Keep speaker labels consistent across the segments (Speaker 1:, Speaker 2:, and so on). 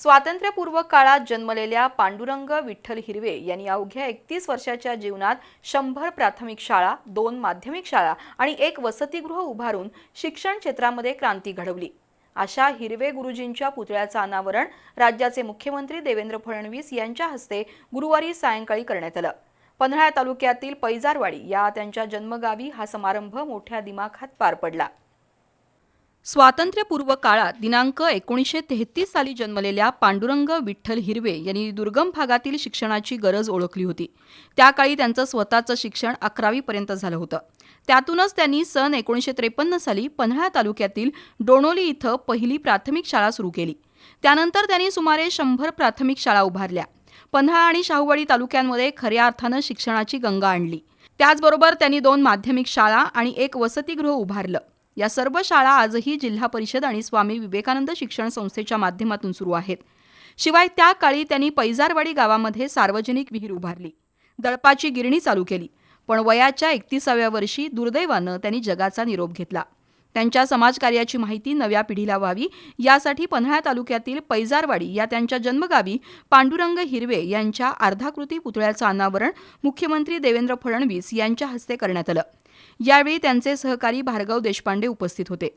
Speaker 1: स्वातंत्र्यपूर्व काळात जन्मलेल्या पांडुरंग विठ्ठल हिरवे यांनी अवघ्या एकतीस वर्षाच्या जीवनात शंभर प्राथमिक शाळा दोन माध्यमिक शाळा आणि एक वसतिगृह उभारून शिक्षण क्षेत्रामध्ये क्रांती घडवली. अशा हिरवे गुरुजींच्या पुतळ्याचं अनावरण राज्याचे मुख्यमंत्री देवेंद्र फडणवीस यांच्या हस्ते गुरुवारी सायंकाळी करण्यात आलं. पन्हाळा तालुक्यातील पैजारवाडी या त्यांच्या जन्मगावी हा समारंभ मोठ्या दिमाखात पार पडला. स्वातंत्र्यपूर्व काळात दिनांक एकोणीसशे तेहतीस साली जन्मलेल्या पांडुरंग विठ्ठल हिरवे यांनी दुर्गम भागातील शिक्षणाची गरज ओळखली होती. त्या काळी त्यांचं स्वतःचं शिक्षण अकरावीपर्यंत झालं होतं. त्यातूनच त्यांनी सन एकोणीसशे त्रेपन्न साली पन्हाळा तालुक्यातील डोणोली इथं पहिली प्राथमिक शाळा सुरू केली. त्यानंतर त्यांनी सुमारे शंभर प्राथमिक शाळा उभारल्या. पन्हाळा आणि शाहूवाडी तालुक्यांमध्ये खऱ्या अर्थानं शिक्षणाची गंगा आणली. त्याचबरोबर त्यांनी दोन माध्यमिक शाळा आणि एक वसतिगृह उभारलं. या सर्व शाळा आजही जिल्हा परिषद आणि स्वामी विवेकानंद शिक्षण संस्थेच्या माध्यमातून सुरू आहेत. शिवाय त्या काळी त्यांनी पैजारवाडी गावामध्ये सार्वजनिक विहीर उभारली. दळपाची गिरणी चालू केली. पण वयाच्या एकतीसाव्या वर्षी दुर्दैवानं त्यांनी जगाचा निरोप घेतला. त्यांच्या समाजकार्याची माहिती नव्या पिढीला व्हावी. यासाठी पन्हाळा तालुक्यातील पैजारवाडी या त्यांच्या जन्मगावी पांडुरंग हिरवे यांच्या अर्धाकृती पुतळ्याचं अनावरण मुख्यमंत्री देवेंद्र फडणवीस यांच्या हस्ते करण्यात आलं. यावेळी त्यांचे सहकारी भार्गव देशपांडे उपस्थित होते.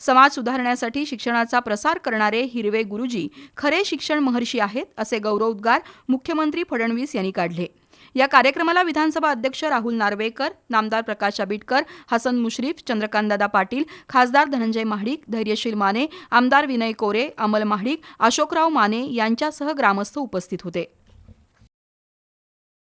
Speaker 1: समाज सुधारण्यासाठी शिक्षणाचा प्रसार करणारे हिरवे गुरुजी खरे शिक्षण महर्षी आहेत असे गौरवोद्गार मुख्यमंत्री फडणवीस यांनी काढले. या कार्यक्रमाला विधानसभा अध्यक्ष राहुल नार्वेकर नामदार प्रकाश आबिटकर हसन मुश्रीफ चंद्रकांतदादा पाटील खासदार धनंजय महाडिक धैर्यशील माने आमदार विनय कोरे अमल महाडिक अशोकराव माने यांच्यासह ग्रामस्थ उपस्थित होते.